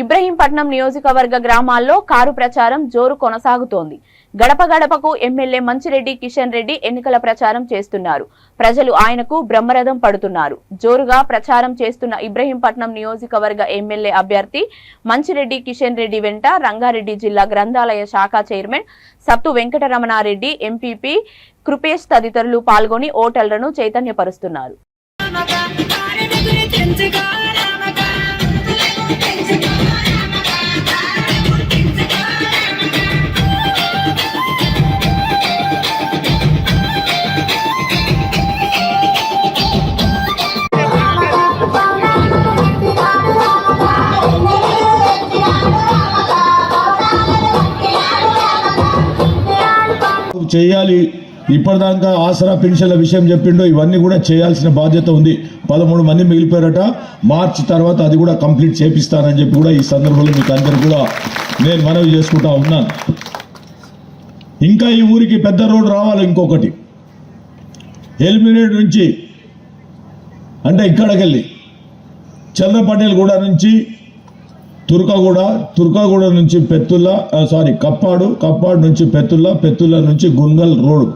ఇబ్రహీంపట్నం నియోజకవర్గ గ్రామాల్లో కారు ప్రచారం జోరు కొనసాగుతోంది. గడప గడపకు ఎమ్మెల్యే మంచిరెడ్డి కిషన్ రెడ్డి ఎన్నికల ప్రచారం చేస్తున్నారు. ప్రజలు ఆయనకు బ్రహ్మరథం పడుతున్నారు. జోరుగా ప్రచారం చేస్తున్న ఇబ్రహీంపట్నం నియోజకవర్గ ఎమ్మెల్యే అభ్యర్థి మంచిరెడ్డి కిషన్ రెడ్డి వెంట రంగారెడ్డి జిల్లా గ్రంథాలయ శాఖ చైర్మన్ సత్తు వెంకటరమణారెడ్డి ఎంపీపీ కృపేష్ తదితరులు పాల్గొని ఓటర్లను చైతన్యపరుస్తున్నారు. చేయాలి. ఇప్పటిదాకా ఆసరా పెన్షన్ల విషయం చెప్పిండో. ఇవన్నీ కూడా చేయాల్సిన బాధ్యత ఉంది. పదమూడు మంది మిగిలిపోయారట. మార్చి తర్వాత అది కూడా కంప్లీట్ చేపిస్తానని చెప్పి కూడా ఈ సందర్భంలో మీకు అందరు కూడా నేను మనవి చేసుకుంటా ఉన్నాను ఇంకా ఈ ఊరికి పెద్ద రోడ్డు రావాలి ఇంకొకటి. ఎలిమినేట్ నుంచి అంటే ఇక్కడికెళ్ళి చంద్రపటేల్ గూడ నుంచి తుర్కగూడ తుర్కగూడ నుంచి పెత్తుల సారీ కప్పాడు కప్పాడు నుంచి పెత్తుల పెత్తుల్ల నుంచి గుంగల్ రోడ్.